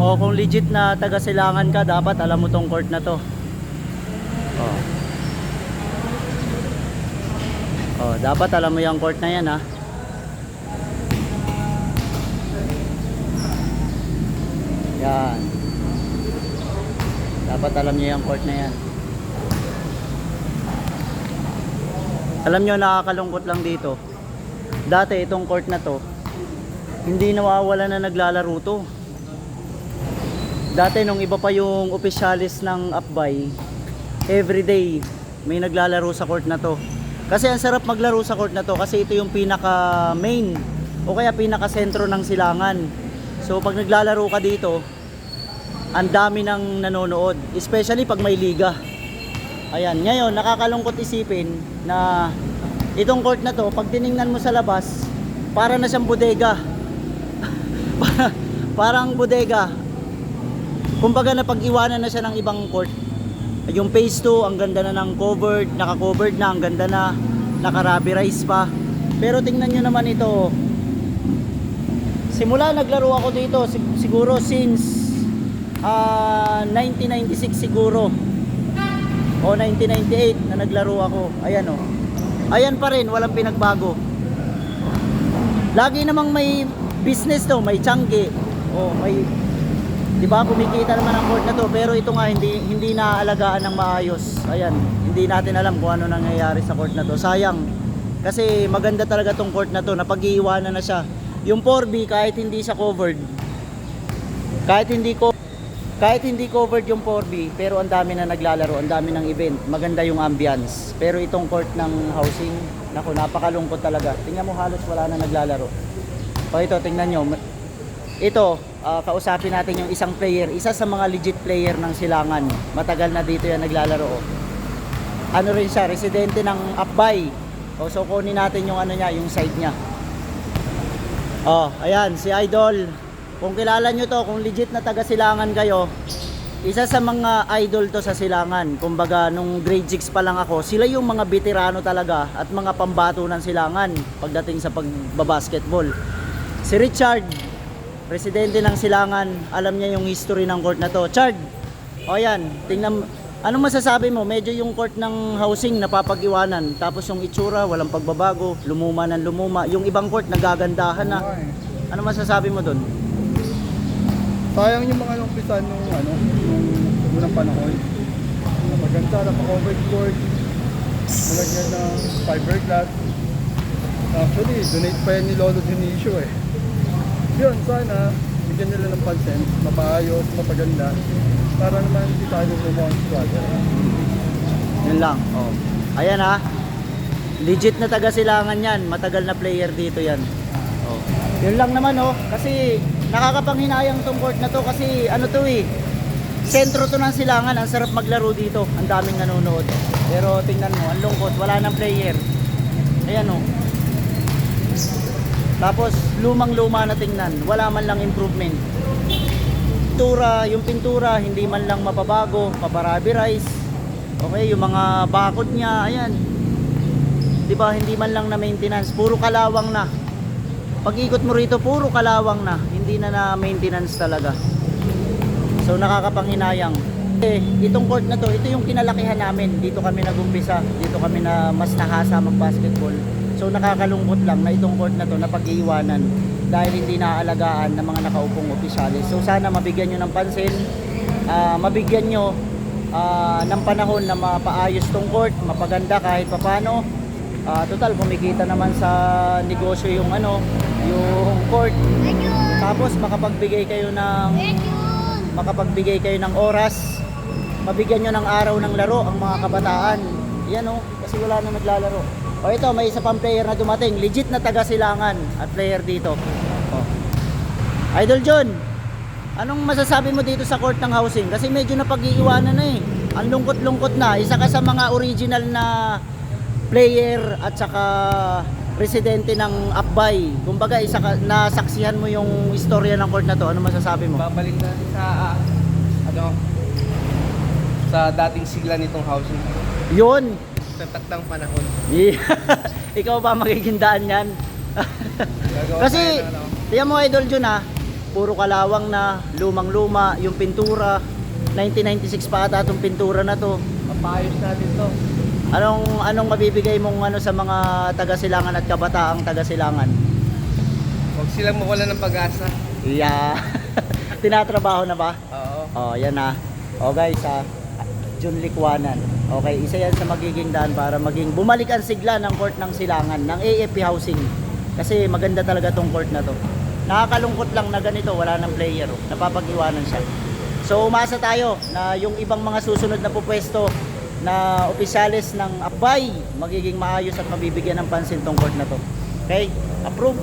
O kung legit na taga Silangan ka, dapat alam mo tong court na to. Oh. Oh, dapat alam mo yung court na yan ha. Yan. Dapat alam niyo yung court na yan. Alam niyo nakakalungkot lang dito. Dati itong court na to, hindi nawawala na naglalaro to. Dati nung iba pa yung opisyalis ng Upbay, everyday may naglalaro sa court na to. Kasi ang sarap maglaro sa court na to kasi ito yung pinaka main o kaya pinaka sentro ng silangan. So pag naglalaro ka dito, ang dami ng nanonood, especially pag may liga. Ayan, ngayon nakakalungkot isipin na itong court na to, pag tiningnan mo sa labas, para na siyang bodega. Para- Parang bodega. Kumbaga na pag-iwanan na siya ng ibang court. Yung phase 2, ang ganda na ng covered, naka-covered na, ang ganda na, naka-rubberized pa. Pero tingnan nyo naman ito. Simula naglaro ako dito, sig- siguro since ah 1996 siguro. O 1998 na naglaro ako. Ayan o. Ayan pa rin, walang pinagbago. Lagi namang may business to, may tiyangge. O may 'di ba kumikita naman ang court na to pero ito nga hindi hindi naaalagaan ng maayos. Ayan, hindi natin alam kung ano nangyayari sa court na to. Sayang. Kasi maganda talaga tong court na to, napag-iiwanan na siya. Yung 4B kahit hindi siya covered. Kahit hindi ko kahit hindi covered yung 4B, pero ang dami na naglalaro, ang dami ng event, maganda yung ambience. Pero itong court ng housing, nako napakalungkot talaga. Tingnan mo halos wala na naglalaro. O ito, tingnan nyo. Ito, ah, kausapin natin yung isang player, isa sa mga legit player ng Silangan. Matagal na dito yan naglalaro. Ano rin siya, residente ng Apbay. O, so kunin natin yung ano niya, yung side niya. Oh, ayan, si Idol. Kung kilala nyo to, kung legit na taga Silangan kayo, isa sa mga idol to sa Silangan. Kumbaga, nung grade 6 pa lang ako, sila yung mga veterano talaga at mga pambato ng Silangan pagdating sa pagbabasketball. Si Richard, presidente ng Silangan, alam niya yung history ng court na to. Chard, o yan, tingnan, anong masasabi mo? Medyo yung court ng housing napapag-iwanan, tapos yung itsura, walang pagbabago, lumuma ng lumuma. Yung ibang court nagagandahan na. Ano masasabi mo doon? Sayang yung mga umpisan nung ano, nung unang panahon. Napaganda, napa-covered court, malagyan ng fiberglass. Actually, donate pa yan ni Lolo Dionisio eh. Yun, sana, bigyan nila ng pansin, mapaayos, mapaganda, para naman hindi tayo gumawa ng squatter. Yun lang. Oh. Ayan ha. Legit na taga Silangan yan. Matagal na player dito yan. Oh. Yun lang naman oh. Kasi nakakapanghinayang tong court na to kasi ano to eh. Sentro to ng Silangan. Ang sarap maglaro dito. Ang daming nanonood. Pero tingnan mo, ang lungkot. Wala nang player. Ayan oh. Tapos lumang-luma na tingnan. Wala man lang improvement. Pintura, yung pintura hindi man lang mapabago, maparabirize. Okay, yung mga bakod niya, ayan. 'Di ba, hindi man lang na maintenance, puro kalawang na. Pag ikot mo rito, puro kalawang na, hindi na na maintenance talaga. So nakakapanghinayang. Eh, itong court na to, ito yung kinalakihan namin. Dito kami nagumpisa, dito kami na mas nahasa mag-basketball. So nakakalungkot lang na itong court na to napag-iiwanan dahil hindi naaalagaan ng mga nakaupong opisyalis. So sana mabigyan nyo ng pansin, ah, mabigyan nyo ah, ng panahon na mapaayos tong court, mapaganda kahit papano. Ah, total kumikita naman sa negosyo yung ano, yung court. Tapos makapagbigay kayo ng makapagbigay kayo ng oras, mabigyan nyo ng araw ng laro ang mga kabataan. Yan o, kasi wala na naglalaro. O ito, may isa pang player na dumating. Legit na taga Silangan at player dito. O. Idol John, anong masasabi mo dito sa court ng housing? Kasi medyo napag-iiwanan na eh. Ang lungkot-lungkot na. Isa ka sa mga original na player at saka residente ng Akbay. Kumbaga, isa ka, nasaksihan mo yung istorya ng court na to. Ano masasabi mo? Babalik na sa ah, ano sa dating sigla nitong housing. Yun! Sa takdang panahon. Yeah. Ikaw ba magiging daan yan? Kasi, ng ano, tiyan mo idol Jun ha, puro kalawang na, lumang-luma, yung pintura, 1996 pa ata itong pintura na to. Papayos natin to. Anong anong mabibigay mong ano sa mga taga-silangan at kabataang taga-silangan? Huwag silang mawala ng pag-asa. Yeah. Tinatrabaho na ba? Oo. Oh, yan na. Oh guys, ah, Jun Likwanan. Okay, isa yan sa magiging daan para maging bumalik ang sigla ng court ng silangan, ng AFP Housing. Kasi maganda talaga tong court na to. Nakakalungkot lang na ganito, wala ng player, oh. napapag-iwanan siya. So umasa tayo na yung ibang mga susunod na pupwesto na opisyalis ng Abay magiging maayos at mabibigyan ng pansin tong court na to. Okay? Approve.